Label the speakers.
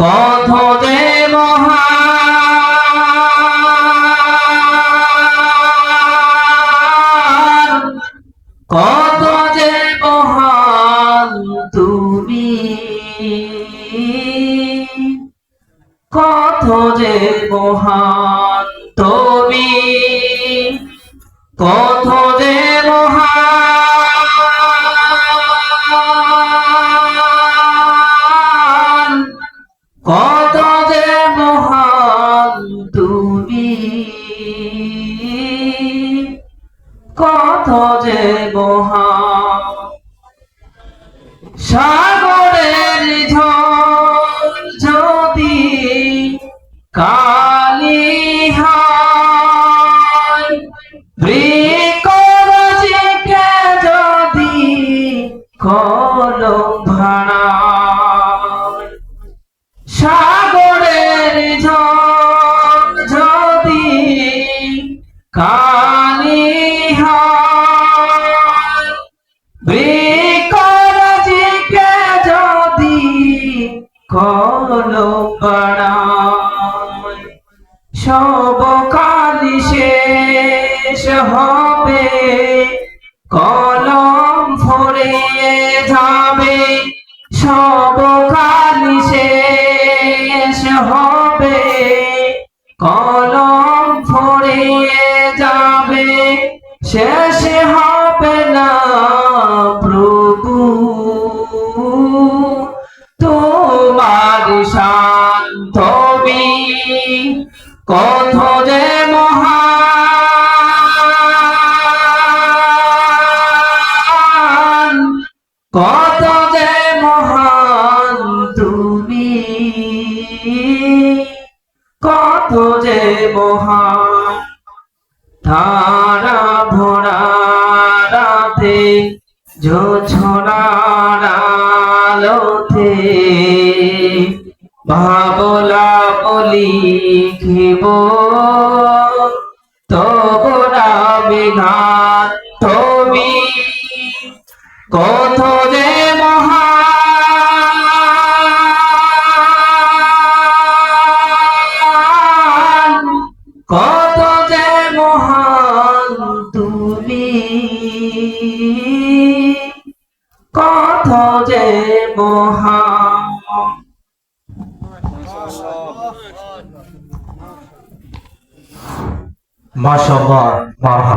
Speaker 1: কত যে মহান কত যে মহান তুমি। কত যে মহান তুমি যে কত যে মহান সাগরের যদি কালি হয় বৃকরজিকে যদি কলম সাগরের বাড়ায়। সব কালি শেষ হবে, কলম ফরিয়ে যাবে। সব কালি শেষ হবে, কলম ফরিয়ে যাবে। শেষ হবে না। কত যে মহান কত যে মহান তুমি। কত যে মহান তারা ভরা রাতে ঝোছনার আলোতে। ভাবলা বলি খেব তোরা বিঘাত তুমি কত যে মহান, কত যে মহান তুমি। কত যে মহান।
Speaker 2: মাশাআল্লাহ মারহাবা।